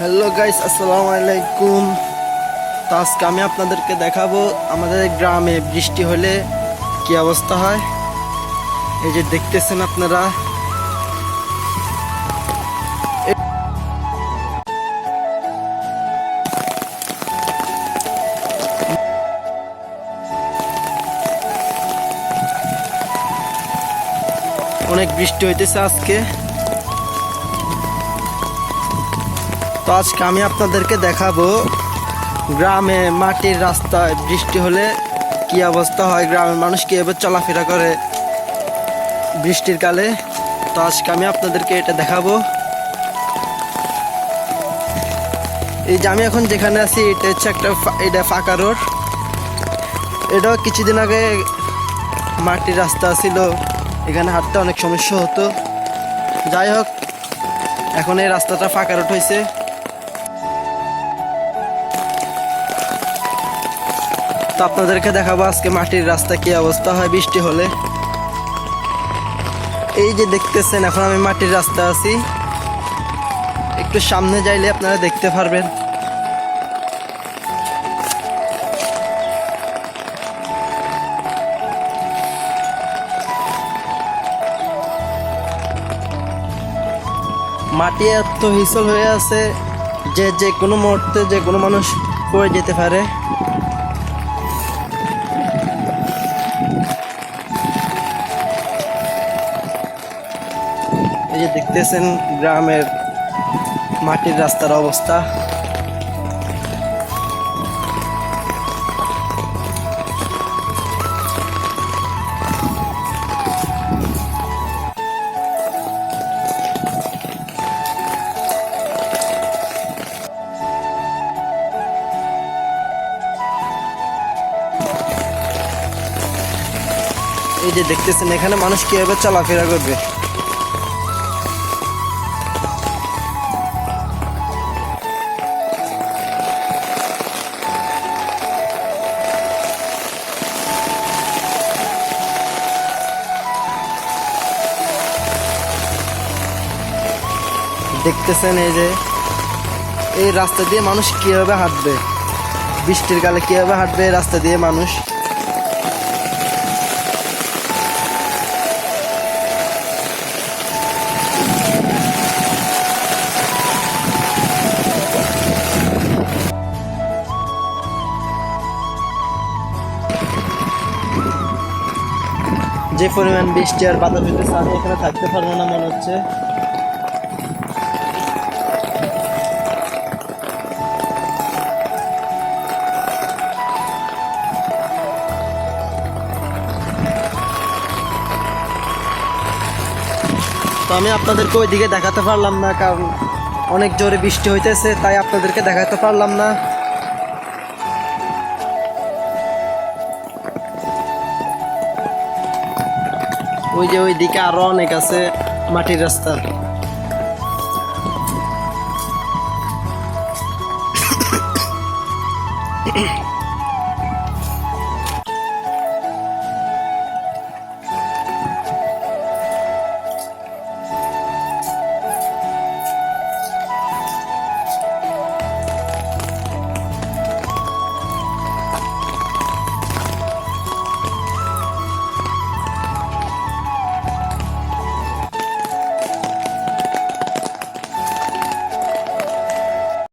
Hello guys আসসালামু আলাইকুম তো আজকে আমি আপনাদেরকে দেখাবো আমাদের গ্রামে বৃষ্টি হলে কি অবস্থা হয়। এই যে দেখতেছেন আপনারা। অনেক বৃষ্টি হইতেছে আজকে। তো আজকে আমি আপনাদেরকে দেখাবো গ্রামে মাটির রাস্তায় বৃষ্টি হলে কি অবস্থা হয়, গ্রামের মানুষ কীভাবে চলাফেরা করে বৃষ্টির কালে। তো আজকে আমি আপনাদেরকে এটা দেখাবো। এই যে আমি এখন যেখানে আছি, এটা হচ্ছে একটা এটা ফাঁকা রোড। এটাও কিছুদিন আগে মাটির রাস্তা ছিল, এখানে হাঁটতে অনেক সমস্যা হতো। যাই হোক, এখন এই রাস্তাটা ফাঁকা রোড হয়েছে। তো আপনাদেরকে দেখাবো আজকে মাটির রাস্তা কি অবস্থা হয়, বৃষ্টি হলে। এই যে দেখতেছেন, এখন আমি মাটির রাস্তা আছি। একটু সামনে যাইলে আপনারা দেখতে পারবেন। মাটি এত হিসল হয়ে আছে যে যে কোনো মুহূর্তে যে কোনো মানুষ পড়ে যেতে পারে। দেখতেছেন গ্রামের মাটির রাস্তার অবস্থা। এই যে দেখতেছেন এখানে মানুষ কীভাবে চলাফেরা করবে? দেখতেছেন এই যে, এই রাস্তা দিয়ে মানুষ কীভাবে হাঁটবে? বৃষ্টির কালে কীভাবে হাঁটবে এই রাস্তা দিয়ে মানুষ? যে পরিমাণ বৃষ্টি আর বাতাস হইতেছে, আমি এখানে থাকতে পারব না, মনে হচ্ছে। তো আমি আপনাদেরকে ওইদিকে দেখাতে পারলাম না, কারণ অনেক জোরে বৃষ্টি হইতেছে, তাই আপনাদেরকে দেখাতে পারলাম না ওই যে ওই দিকে আরও অনেক আছে মাটির রাস্তা Mm-hmm.